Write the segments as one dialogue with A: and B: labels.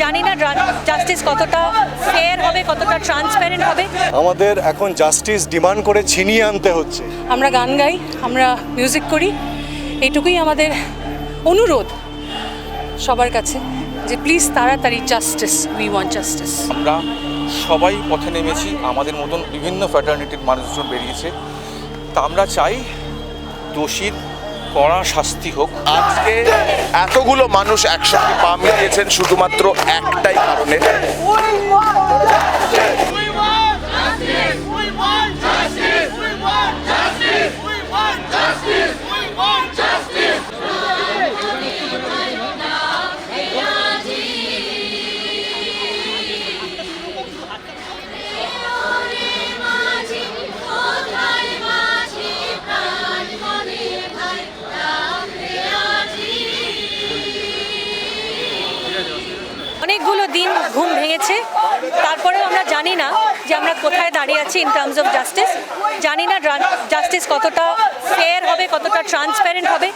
A: জানি না জাস্টিস কতটা ফেয়ার হবে কতটা ট্রান্সপারেন্ট হবে।
B: আমাদের এখন জাস্টিস ডিমান্ড করে ছিনিয়ে আনতে হচ্ছে।
C: আমরা গান গাই আমরা মিউজিক করি এইটুকুই আমাদের অনুরোধ সবার কাছে যে প্লিজ তাড়াতাড়ি জাস্টিস উই ওয়ান্ট জাস্টিস
D: আমরা সবাই পথে নেমেছি আমাদের মতন বিভিন্ন ফ্যাটার্নিটির মানুষজন বেরিয়েছে। তা আমরা চাই দোষীর কড়া শাস্তি হোক
E: আজকে এতগুলো মানুষ একসাথে পা মিলিয়েছেন শুধুমাত্র একটাই কারণে
F: We want justice! We want justice! We want justice! We want
A: ভেঙেছে। তারপরেও আমরা জানি না যে আমরা কোথায় দাঁড়িয়ে আছি ইন টার্মস অফ জাস্টিস জানি না জাস্টিস কতটা ফেয়ার হবে, কতটা ট্রান্সপারেন্ট হবে।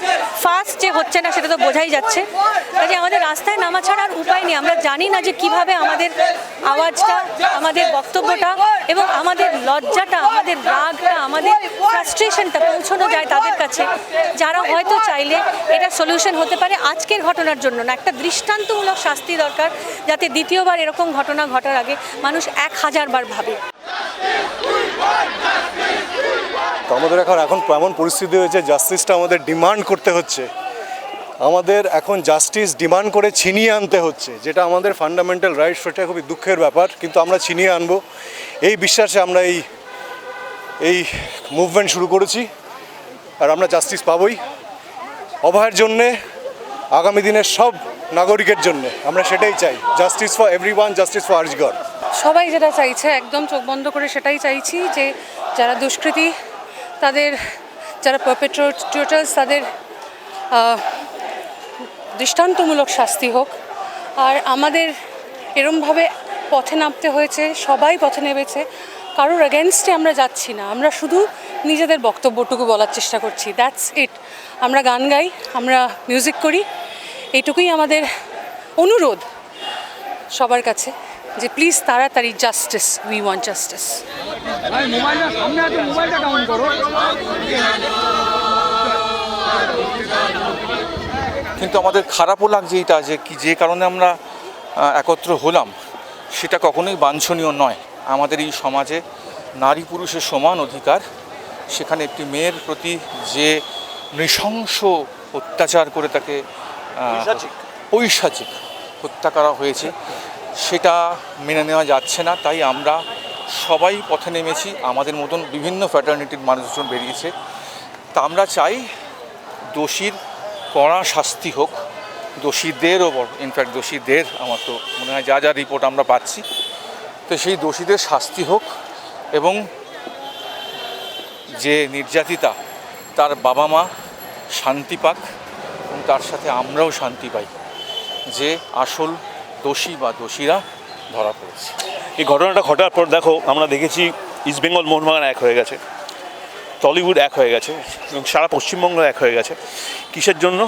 A: ফার্স্ট যে হচ্ছে না সেটা তো বোঝাই যাচ্ছে। কাজে আমাদের রাস্তায় নামা ছাড়ার উপায় নেই। আমরা জানি না যে কীভাবে আমাদের আওয়াজটা, আমাদের বক্তব্যটা এবং আমাদের লজ্জাটা, আমাদের রাগটা, আমাদের ফ্রাস্ট্রেশনটা পৌঁছানো যায় তাদের কাছে। যারা হয়তো চাইলে এটা সলিউশন হতে পারে আজকের ঘটনার জন্য না। একটা দৃষ্টান্তমূলক শাস্তি দরকার, যাতে দ্বিতীয়বার এরকম ঘটনা ঘটার আগে মানুষ এক হাজার বার ভাবে।
B: তো আমাদের এখন এখন এমন পরিস্থিতি হয়েছে জাস্টিসটা আমাদের ডিমান্ড করতে হচ্ছে। আমাদের এখন জাস্টিস ডিমান্ড করে ছিনিয়ে আনতে হচ্ছে, যেটা আমাদের ফান্ডামেন্টাল রাইট সেটা খুবই দুঃখের ব্যাপার, কিন্তু আমরা ছিনিয়ে আনব। এই বিশ্বাসে আমরা এই এই মুভমেন্ট শুরু করেছি, আর আমরা জাস্টিস পাবই। অভয়ের জন্যে, আগামী দিনের সব নাগরিকের জন্যে, আমরা সেটাই চাই। Justice for everyone justice for আর্জগড়
C: সবাই যেটা চাইছে, একদম চোখ বন্ধ করে সেটাই চাইছি যে যারা দুষ্কৃতী, তাদের, যারা পারপেট্রেটার্স তাদের দৃষ্টান্তমূলক শাস্তি হোক। আর আমাদের এরমভাবে পথে নামতে হয়েছে, সবাই পথে নেমেছে। কারোর অ্যাগেনস্টে আমরা যাচ্ছি না। আমরা শুধু নিজেদের বক্তব্যটুকু বলার চেষ্টা করছি। দ্যাটস ইট আমরা গান গাই, আমরা মিউজিক করি। এইটুকুই আমাদের অনুরোধ সবার কাছে। যে প্লিজ তাড়াতাড়ি জাস্টিস উই ওয়ান্ট জাস্টিস
D: কিন্তু আমাদের খারাপও লাগছে এটা যে কি যে কারণে আমরা একত্র হলাম সেটা কখনোই বাঞ্ছনীয় নয়। আমাদের এই সমাজে নারী পুরুষের সমান অধিকার সেখানে একটি মেয়ের প্রতি যে নৃশংস অত্যাচার করে তাকে পৈশাচিক হত্যা করা হয়েছে সেটা মেনে নেওয়া যাচ্ছে না, তাই আমরা সবাই পথে নেমেছি, আমাদের মতন বিভিন্ন ফ্যাটার্নিটির মানুষজন বেরিয়েছে। তা আমরা চাই দোষীর কড়া শাস্তি হোক, দোষীদেরও ইনফ্যাক্ট দোষীদের, আমার তো মনে হয় যা যা রিপোর্ট আমরা পাচ্ছি। তো সেই দোষীদের শাস্তি হোক এবং যে নির্যাতিতা, তার বাবা মা শান্তি পাক এবং তার সাথে আমরাও শান্তি পাই, যে আসল দোষী বা দোষীরা ধরা পড়েছে।
G: এই ঘটনাটা ঘটার পর দেখো, আমরা দেখেছি ইস্টবেঙ্গল মোহনবাগান এক হয়ে গেছে টলিউড এক হয়ে গেছে, এবং সারা পশ্চিমবঙ্গ এক হয়ে গেছে। কিসের জন্য?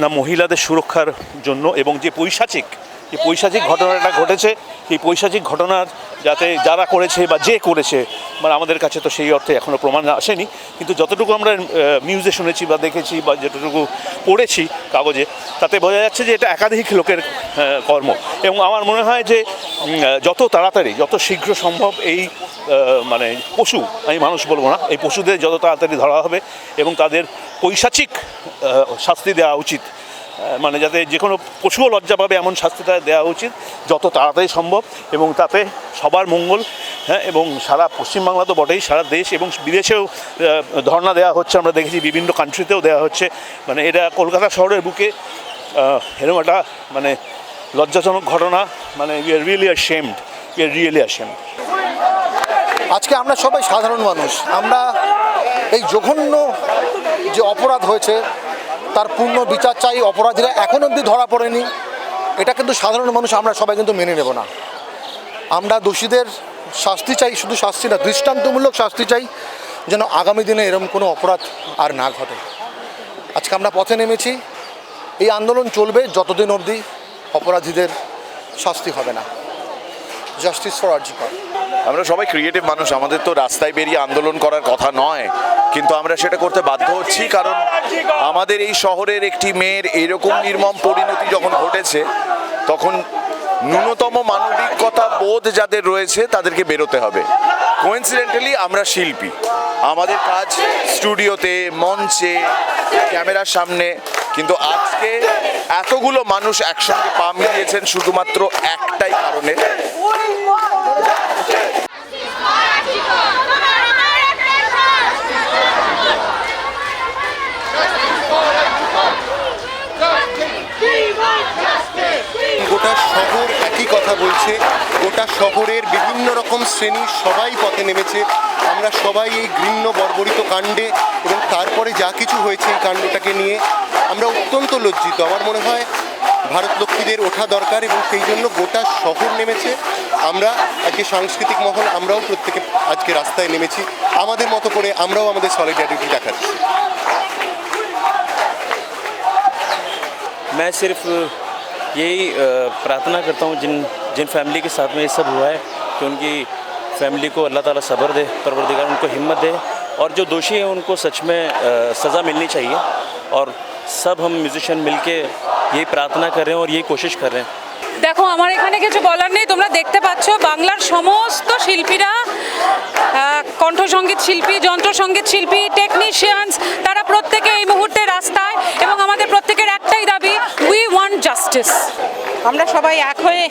G: না মহিলাদের সুরক্ষার জন্য, এবং যে পৈশাচিক যে পৈশাচিক ঘটনাটা ঘটেছে। এই পৈশাচিক ঘটনার যাতে যারা করেছে বা যে করেছে মানে আমাদের কাছে তো সেই অর্থে এখনও প্রমাণ আসেনি। কিন্তু যতটুকু আমরা নিউজে শুনেছি বা দেখেছি বা যতটুকু পড়েছি কাগজে, তাতে বোঝা যাচ্ছে যে এটা একাধিক লোকের কর্ম। এবং আমার মনে হয় যে যত তাড়াতাড়ি, যত শীঘ্র সম্ভব এই মানে পশু, আমি মানুষ বলব না, এই পশুদের যত তাড়াতাড়ি ধরা হবে এবং তাদের পৈশাচিক শাস্তি দেওয়া উচিত। মানে যাতে যে কোনো পশুও লজ্জা পাবে এমন শাস্তিটা দেওয়া উচিত, যত তাড়াতাড়ি সম্ভব এবং তাতে সবার মঙ্গল হ্যাঁ এবং সারা পশ্চিমবাংলা তো বটেই, সারা দেশ এবং বিদেশেও ধর্ণা দেওয়া হচ্ছে, আমরা দেখেছি বিভিন্ন কান্ট্রিতেও দেওয়া হচ্ছে। মানে এটা কলকাতা শহরের বুকে এরকম একটা মানে লজ্জাজনক ঘটনা মানে we are really are shamed we are really are shamed
H: আজকে আমরা সবাই সাধারণ মানুষ, আমরা এই জঘন্য যে অপরাধ হয়েছে তার পূর্ণ বিচার চাই, অপরাধীরা এখন অবধি ধরা পড়েনি। এটা কিন্তু সাধারণ মানুষ, আমরা সবাই কিন্তু মেনে নেব না। আমরা দোষীদের শাস্তি চাই, শুধু শাস্তি না, দৃষ্টান্তমূলক শাস্তি চাই, যেন আগামী দিনে এরকম কোনো অপরাধ আর না ঘটে। আজকে আমরা পথে নেমেছি। এই আন্দোলন চলবে যতদিন অবধি অপরাধীদের শাস্তি হবে না। জাস্টিস ফর আরজিকর
E: আমরা সবাই ক্রিয়েটিভ মানুষ, আমাদের তো রাস্তায় বেরিয়ে আন্দোলন করার কথা নয়, কিন্তু আমরা সেটা করতে বাধ্য হচ্ছি কারণ আমাদের এই শহরের একটি মেয়ের এরকম নির্মম পরিণতি যখন ঘটেছে, তখন ন্যূনতম মানবিকতা বোধ যাদের রয়েছে তাদেরকে বেরোতে হবে। কোইন্সিডেন্টালি আমরা শিল্পী। আমাদের কাজ স্টুডিওতে, মঞ্চে, ক্যামেরার সামনে, কিন্তু আজকে এতগুলো মানুষ একসঙ্গে পা মিলিয়েছেন শুধুমাত্র একটাই কারণে।
H: গোটা শহর একই কথা বলছে। গোটা শহরের বিভিন্ন রকম শ্রেণির সবাই পথে নেমেছে। আমরা সবাই এই ঘৃণ্য বর্বরিত কাণ্ডে এবং তারপরে যা কিছু হয়েছে এই কাণ্ডটাকে নিয়ে আমরা অত্যন্ত লজ্জিত। আমার মনে হয় ভারত লক্ষ্মীদের ওঠা দরকার এবং সেই জন্য গোটা শহর নেমেছে। আমরা আজকে সাংস্কৃতিক মহল আমরাও প্রত্যেকে আজকে রাস্তায় নেমেছি আমাদের মতো করে আমরাও আমাদের সলিডারিটি দেখাচ্ছি
I: मैं सिर्फ यही अ, प्रार्थना करता हूँ जिन जिन फैमिली के साथ में ये सब हुआ है कि उनकी फैमिली को अल्लाह ताला सब्र दे परवरदिगार उनको हिम्मत दे और जो दोषी हैं उनको सच में अ, सज़ा मिलनी चाहिए और सब हम म्यूजिशियन मिलके यही प्रार्थना कर रहे हैं और यही कोशिश कर रहे हैं
C: দেখো, আমার এখানে কিছু বলার নেই। তোমরা দেখতে পাচ্ছ বাংলার সমস্ত শিল্পীরা কণ্ঠসঙ্গীত শিল্পী যন্ত্রসঙ্গীত শিল্পী টেকনিশিয়ানস তারা প্রত্যেকে এই মুহূর্তে রাস্তায় এবং আমাদের প্রত্যেকের একটাই দাবি উই ওয়ান্ট জাস্টিস
J: আমরা সবাই এক হয়ে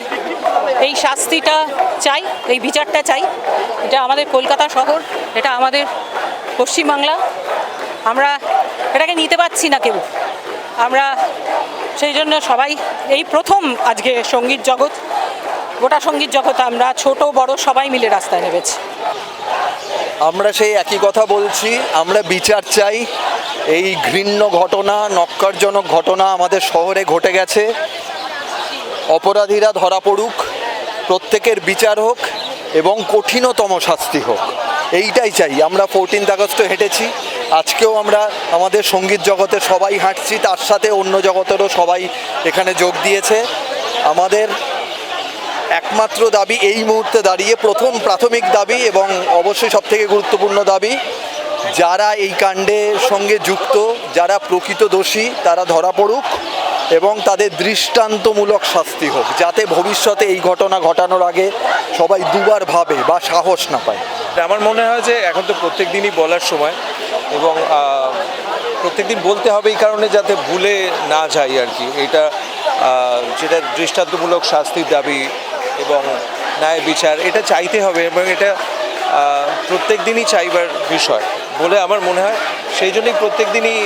J: এই শাস্তিটা চাই, এই বিচারটা চাই। এটা আমাদের কলকাতা শহর, এটা আমাদের পশ্চিমবাংলা। আমরা এটাকে নিতে পারছি না কেউ। আমরা সেই জন্য সবাই এই প্রথম আজকে সংগীত জগৎ। গোটা সংগীত জগৎ আমরা, ছোট, বড় সবাই মিলে রাস্তায় নেমেছি।
K: আমরা সেই একই কথা বলছি, আমরা বিচার চাই। এই ঘৃণ্য ঘটনা, নক্কারজনক ঘটনা আমাদের শহরে ঘটে গেছে। অপরাধীরা ধরা পড়ুক, প্রত্যেকের বিচার হোক এবং কঠিনতম শাস্তি হোক। এইটাই চাই। আমরা ফোরটিন্থ আগস্ট হেঁটেছি। আজকেও আমরা আমাদের সংগীত জগতে সবাই হাঁটছি, তার সাথে অন্য জগতেরও সবাই এখানে যোগ দিয়েছে। আমাদের একমাত্র দাবি এই মুহূর্তে দাঁড়িয়ে, প্রথম প্রাথমিক দাবি এবং অবশ্যই সবথেকে গুরুত্বপূর্ণ দাবি, যারা এই কাণ্ডের সঙ্গে যুক্ত, যারা প্রকৃত দোষী, তারা ধরা পড়ুক এবং তাদের দৃষ্টান্তমূলক শাস্তি হোক, যাতে ভবিষ্যতে এই ঘটনা ঘটানোর আগে সবাই দুবার ভাবে বা সাহস না পায়।
L: আমার মনে হয় যে এখন তো প্রত্যেক দিনই বলার সময়। এবং প্রত্যেক দিন বলতে হবে এই কারণে যাতে ভুলে না যাই আর কি। এটা যেটা দৃষ্টান্তমূলক শাস্তির দাবি এবং ন্যায় বিচার, এটা চাইতে হবে এবং এটা প্রত্যেক দিনই চাইবার বিষয় বলে আমার মনে হয়। সেই জন্যই প্রত্যেক দিনই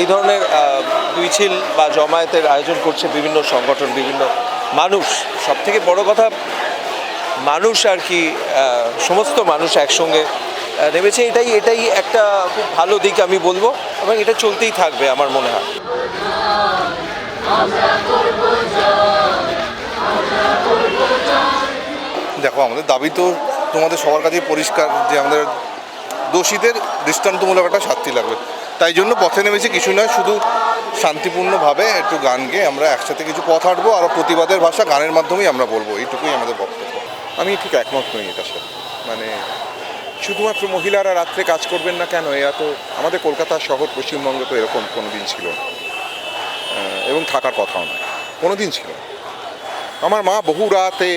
L: এই ধরনের মিছিল বা জমায়েতের আয়োজন করছে বিভিন্ন সংগঠন, বিভিন্ন মানুষ। সব থেকে বড় কথা, মানুষ আর কি সমস্ত মানুষ একসঙ্গে নেমেছে এটাই এটাই একটা খুব ভালো দিক আমি বলব, এবং এটা চলতেই থাকবে আমার মনে হয়।
M: দেখো, আমাদের দাবি তো তোমাদের সবার কাছেই পরিষ্কার যে আমাদের দোষীদের দৃষ্টান্তমূলক একটা শাস্তি লাগবে। তাই জন্য পথে নেমেছি, কিছু নয়, শুধু শান্তিপূর্ণভাবে একটু গান গেয়ে আমরা একসাথে কিছু পথ হাঁটবো, আর প্রতিবাদের ভাষা গানের মাধ্যমেই আমরা বলব, এইটুকুই আমাদের বক্তব্য। আমি ঠিক একমত নই সাথে। মানে শুধুমাত্র মহিলারা রাত্রে কাজ করবেন না কেন? এরা তো আমাদের কলকাতা শহর, পশ্চিমবঙ্গে তো এরকম কোনো দিন ছিল না। এবং থাকার কথাও নয়। কোনো দিন ছিল। আমার মা বহু রাতে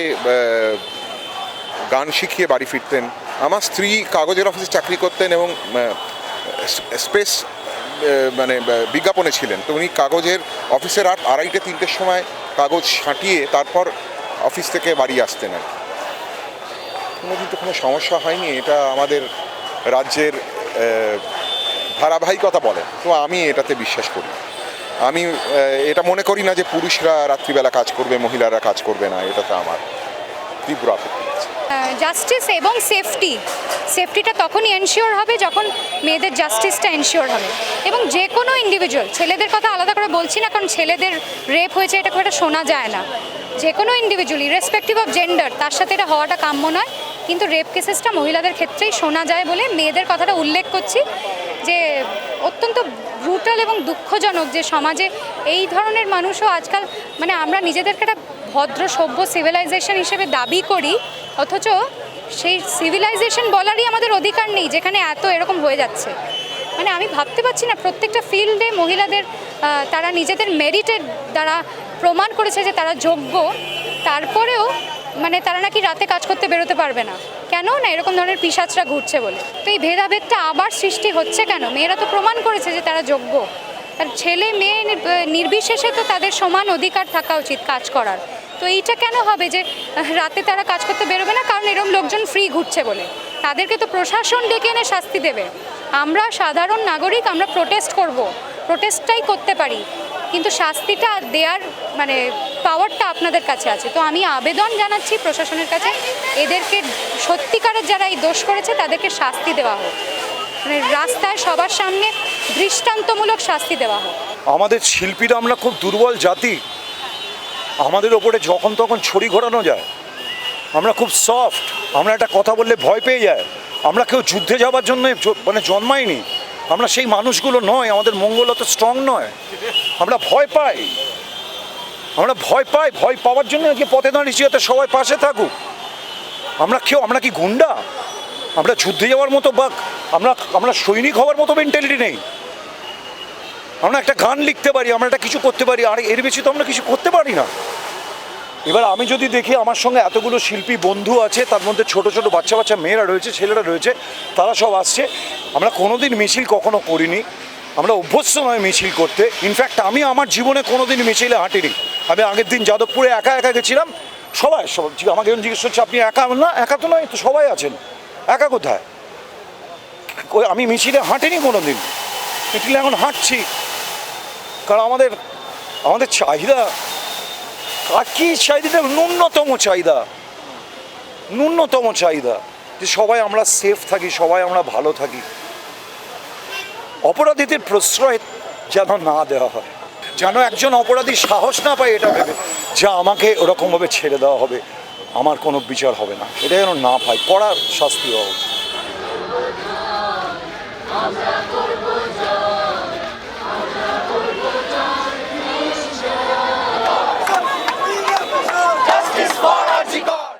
M: গান শিখিয়ে বাড়ি ফিরতেন। আমার স্ত্রী কাগজের অফিসে চাকরি করতেন এবং স্পেস মানে বিজ্ঞাপনে ছিলেন। তো উনি কাগজের অফিসের রাত আড়াইটে, তিনটের সময় কাগজ ছাঁটিয়ে তারপর অফিস থেকে বাড়ি আসতেন আর কি। কোনোদিন তো কোনো সমস্যা হয়নি, এটা আমাদের রাজ্যের ধারাবাহিকতা বলে। তো আমি এটাতে বিশ্বাস করি। আমি এটা মনে করি না যে পুরুষরা রাত্রিবেলা কাজ করবে, মহিলারা কাজ করবে না, এটাতে আমার তীব্র আপত্তি
N: জাস্টিস এবং সেফটি সেফটিটা তখনই এনশিওর হবে যখন মেয়েদের জাস্টিসটা এনশিওর হবে। এবং যে কোনো ইন্ডিভিজুয়াল ছেলেদের কথা আলাদা করে বলছি না, কারণ ছেলেদের রেপ হয়েছে, এটা খুব একটা শোনা যায় না। যে কোনো ইন্ডিভিজুয়ালি রেসপেক্টিভ অফ জেন্ডার তার সাথে এটা হওয়াটা কাম্য নয়। কিন্তু রেপ কেসেসটা মহিলাদের ক্ষেত্রেই শোনা যায় বলে মেয়েদের কথাটা উল্লেখ করছি যে অত্যন্ত ব্রুটাল এবং দুঃখজনক যে সমাজে এই ধরনের মানুষও আজকাল মানে আমরা নিজেদেরকে একটা ভদ্র, সভ্য সিভিলাইজেশন হিসেবে দাবি করি, অথচ সেই সিভিলাইজেশন বলারই আমাদের অধিকার নেই, যেখানে এত এরকম হয়ে যাচ্ছে। মানে আমি ভাবতে পারছি না, প্রত্যেকটা ফিল্ডে মহিলাদের তারা নিজেদের মেরিটের দ্বারা প্রমাণ করেছে যে তারা যোগ্য। তারপরেও মানে তারা নাকি রাতে কাজ করতে বেরোতে পারবে না। কেন? না, এরকম ধরনের পিসাচরা ঘুরছে বলে। তো এই ভেদাভেদটা আবার সৃষ্টি হচ্ছে কেন? মেয়েরা তো প্রমাণ করেছে যে তারা যোগ্য। আর ছেলে মেয়ে নির্বিশেষে তো তাদের সমান অধিকার থাকা উচিত কাজ করার। তো এইটা কেন হবে যে, রাতে তারা কাজ করতে বেরোবে না? কারণ এরকম লোকজন ফ্রি ঘুরছে বলে। তাদেরকে তো প্রশাসন ডেকে এনে শাস্তি দেবে। আমরা সাধারণ নাগরিক, আমরা প্রোটেস্ট করব। প্রোটেস্টটাই করতে পারি। কিন্তু শাস্তিটা দেওয়ার মানে পাওয়ারটা আপনাদের কাছে আছে। তো আমি আবেদন জানাচ্ছি প্রশাসনের কাছে, এদেরকে সত্যিকারের যারা এই দোষ করেছে, তাদেরকে শাস্তি দেওয়া হোক। মানে রাস্তায় সবার সামনে দৃষ্টান্তমূলক শাস্তি দেওয়া হোক।
B: আমাদের শিল্পীরা আমরা খুব দুর্বল জাতি। আমাদের ওপরে যখন তখন ছড়ি ঘোরানো যায়। আমরা খুব সফট আমরা একটা কথা বললে ভয় পেয়ে যায়। আমরা কেউ যুদ্ধে যাওয়ার জন্য মানে জন্মাইনি। আমরা সেই মানুষগুলো নয়, আমাদের মঙ্গল অত স্ট্রং নয়। আমরা ভয় পাই। আমরা ভয় পাই, ভয় পাওয়ার জন্য আজকে পথে দাঁড়িয়েছি যাতে সবাই পাশে থাকুক? আমরা কেউ, আমরা কি গুন্ডা? আমরা যুদ্ধে যাওয়ার মতো বা আমরা আমরা সৈনিক হওয়ার মতো মেন্টালিটি নেই। আমরা একটা গান লিখতে পারি, আমরা একটা কিছু করতে পারি, আর এর বেশি তো আমরা কিছু করতে পারি না। এবার আমি যদি দেখি আমার সঙ্গে এতগুলো শিল্পী বন্ধু আছে, তার মধ্যে ছোট ছোট বাচ্চা বাচ্চা মেয়েরা রয়েছে, ছেলেরা রয়েছে, তারা সব আসছে। আমরা কোনোদিন মিছিল কখনো করিনি। আমরা অভ্যস্ত নয় মিছিল করতে। ইনফ্যাক্ট আমি আমার জীবনে কোনোদিন মিছিলে হাঁটিনি। আমি আগের দিন যাদবপুরে একা একা গেছিলাম। সবাই, সব আমাকে যখন জিজ্ঞেস করছে, আপনি একা না? একা তো নয়, তো সবাই আছেন। একা কোথায়? আমি মিছিলে হাঁটিনি কোনো দিন মিছিলে এখন হাঁটছি। কারণ আমাদের আমাদের চাহিদা, আর কি চাহিদা ন্যূনতম চাহিদা। ন্যূনতম চাহিদা যে সবাই আমরা সেফ থাকি, সবাই আমরা ভালো থাকি। অপরাধীদের প্রশ্রয় যেন না দেওয়া হয়। যেন একজন অপরাধী সাহস না পায় এটা ভেবে, যে আমাকে ওরকমভাবে ছেড়ে দেওয়া হবে, আমার কোনো বিচার হবে না। এটা যেন না পায়, কড়া শাস্তি হওয়া উচিত।